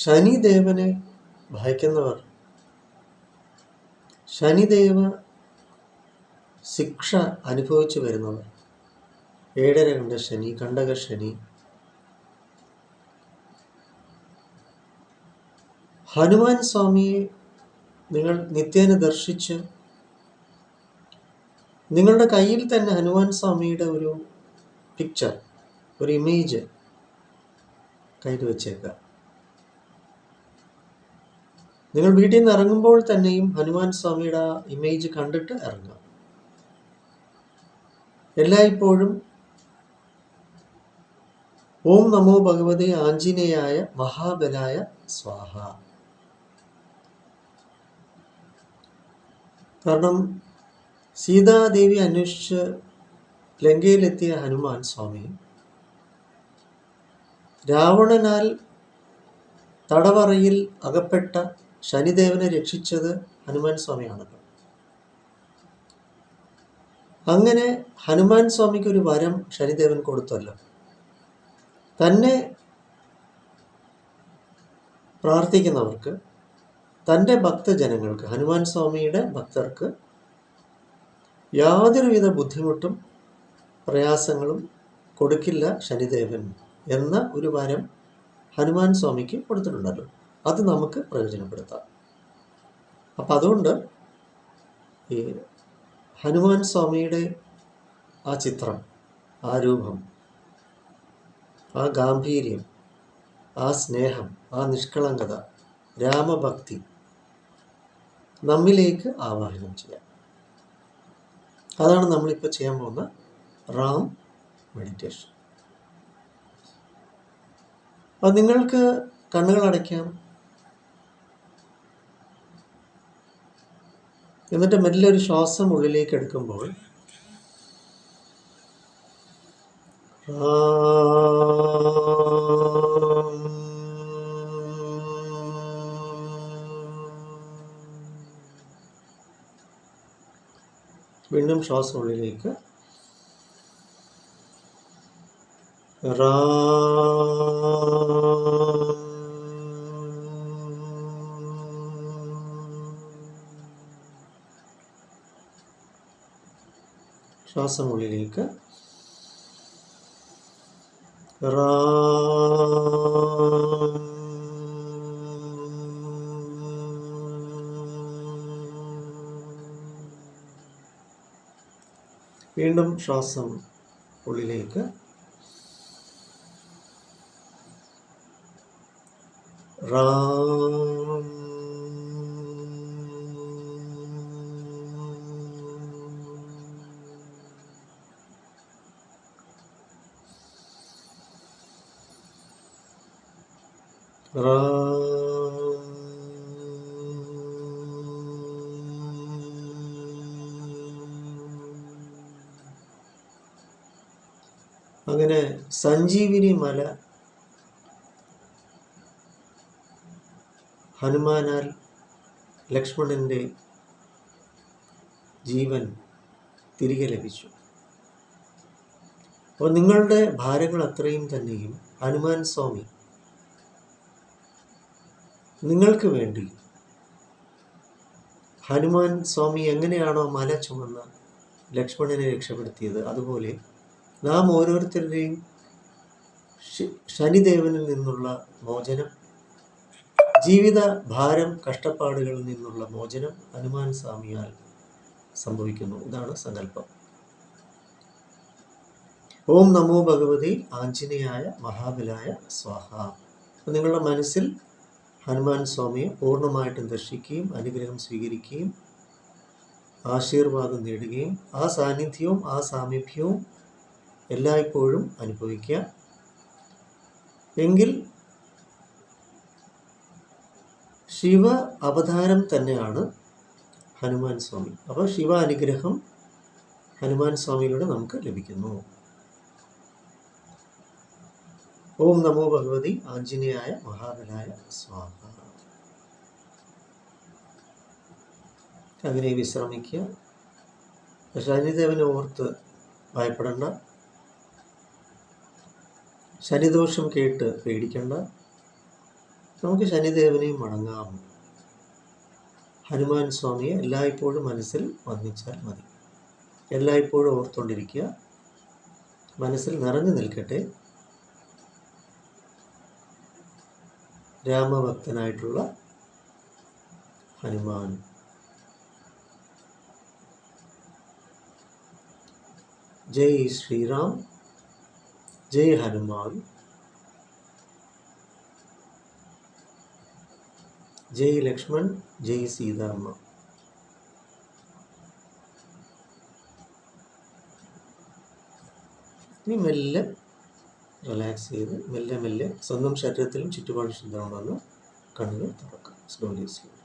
ശനിദേവനെ ഭയക്കുന്നവർ. ശനിദേവ ശിക്ഷ അനുഭവിച്ചു വരുന്നവർ. ഏഴര കണ്ട ശനി കണ്ടക ശനി. ഹനുമാൻ സ്വാമിയെ നിങ്ങൾ നിത്യേന ദർശിച്ച് നിങ്ങളുടെ കയ്യിൽ തന്നെ ഹനുമാൻ സ്വാമിയുടെ ഒരു പിക്ചർ ഒരു ഇമേജ് കയ്യിൽ വെച്ചേക്കുക. നിങ്ങൾ വീട്ടിൽ നിന്ന് ഇറങ്ങുമ്പോൾ തന്നെയും ഹനുമാൻ സ്വാമിയുടെ ഇമേജ് കണ്ടിട്ട് ഇറങ്ങുക. എല്ലായ്പ്പോഴും ഓം നമോ ഭഗവതി ആഞ്ജനേയായ മഹാബലായ സ്വാഹ. കാരണം സീതാദേവി അന്വേഷിച്ച് ലങ്കയിലെത്തിയ ഹനുമാൻ സ്വാമി രാവണനാൽ തടവറയിൽ അകപ്പെട്ട ശനിദേവനെ രക്ഷിച്ചത് ഹനുമാൻ സ്വാമിയാണല്ലോ അങ്ങനെ ഹനുമാൻ സ്വാമിക്ക് ഒരു വരം ശനിദേവൻ കൊടുത്തല്ലോ. തന്നെ പ്രാർത്ഥിക്കുന്നവർക്ക് തന്റെ ഭക്തജനങ്ങൾക്ക് ഹനുമാൻ സ്വാമിയുടെ ഭക്തർക്ക് യാതൊരുവിധ ബുദ്ധിമുട്ടും പ്രയാസങ്ങളും കൊടുക്കില്ല ശനിദേവൻ എന്ന ഒരു വരം ഹനുമാൻ സ്വാമിക്ക് കൊടുത്തിട്ടുണ്ടല്ലോ. അത് നമുക്ക് പ്രയോജനപ്പെടുത്താം. അപ്പം അതുകൊണ്ട് ഈ ഹനുമാൻ സ്വാമിയുടെ ആ ചിത്രം ആ രൂപം ആ ഗാംഭീര്യം ആ സ്നേഹം ആ നിഷ്കളങ്കത രാമഭക്തി നമ്മിലേക്ക് ആവാഹനം ചെയ്യാം. അതാണ് നമ്മളിപ്പോൾ ചെയ്യാൻ പോകുന്ന റാം മെഡിറ്റേഷൻ. അപ്പം നിങ്ങൾക്ക് കണ്ണുകൾ അടയ്ക്കാം. എന്നിട്ട് മെല്ലെ ഒരു ശ്വാസം ഉള്ളിലേക്ക് എടുക്കുമ്പോൾ. വീണ്ടും ശ്വാസം ഉള്ളിലേക്ക് റാം. ശ്വാസം ഉള്ളിലേക്ക്. വീണ്ടും ശ്വാസം ഉള്ളിലേക്ക്. റാം. അങ്ങനെ സഞ്ജീവിനി മല ഹനുമാനാൽ ലക്ഷ്മണന്റെ ജീവൻ തിരികെ ലഭിച്ചു. അപ്പോൾ നിങ്ങളുടെ ഭാരങ്ങൾ അത്രയും തന്നെയും ഹനുമാൻ സ്വാമി നിങ്ങൾക്ക് വേണ്ടി. ഹനുമാൻ സ്വാമി എങ്ങനെയാണോ മല ചുമന്ന ലക്ഷ്മണനെ രക്ഷപ്പെടുത്തിയത് അതുപോലെ നാം ഓരോരുത്തരുടെയും ശനിദേവനിൽ നിന്നുള്ള മോചനം ജീവിത ഭാരം കഷ്ടപ്പാടുകളിൽ നിന്നുള്ള മോചനം ഹനുമാൻ സ്വാമിയാൽ സംഭവിക്കുന്നു. ഇതാണ് സങ്കല്പം. ഓം നമോ ഭഗവതി ആഞ്ജനേയായ മഹാബലായ സ്വാഹ. നിങ്ങളുടെ മനസ്സിൽ ഹനുമാൻ സ്വാമിയെ പൂർണമായിട്ടും ദർശിക്കുകയും അനുഗ്രഹം സ്വീകരിക്കുകയും ആശീർവാദം നേടുകയും ആ സാന്നിധ്യവും ആ സാമീപ്യവും എല്ലായ്പ്പോഴും അനുഭവിക്കുക. എങ്കിൽ ശിവ അവതാരം തന്നെയാണ് ഹനുമാൻ സ്വാമി. അപ്പോൾ ശിവ അനുഗ്രഹം ഹനുമാൻ സ്വാമിയിലൂടെ നമുക്ക് ലഭിക്കുന്നു. ഓം നമോ ഭഗവതി ആഞ്ജനേയായ മഹാബലായ സ്വാഹ. അങ്ങനെ വിശ്രമിക്കുക. ശനിദേവനെ ഓർത്ത് ഭയപ്പെടേണ്ട. ശനിദോഷം കേട്ട് പേടിക്കണ്ട. നമുക്ക് ശനിദേവനെയും മടങ്ങാം ഹനുമാൻ സ്വാമിയെ എല്ലായ്പ്പോഴും മനസ്സിൽ വന്നിച്ചാൽ മതി. എല്ലായ്പ്പോഴും ഓർത്തുകൊണ്ടിരിക്കുക മനസ്സിൽ നിറഞ്ഞു നിൽക്കട്ടെ. രാമഭക്തനായിട്ടുള്ള ഹനുമാൻ. ജയ് ശ്രീറാം ജയ് ഹനുമാൻ ജയ് ലക്ഷ്മൺ ജയ് സീതാമ്മ ഇനി മെല്ലെ റിലാക്സ് ചെയ്ത് മെല്ലെ മെല്ലെ സ്വന്തം ശരീരത്തിലും ചുറ്റുപാട് ശുദ്ധമാണെന്ന് കണ്ണുകൾ തുറക്കുക സ്ലോലി സ്ലോലി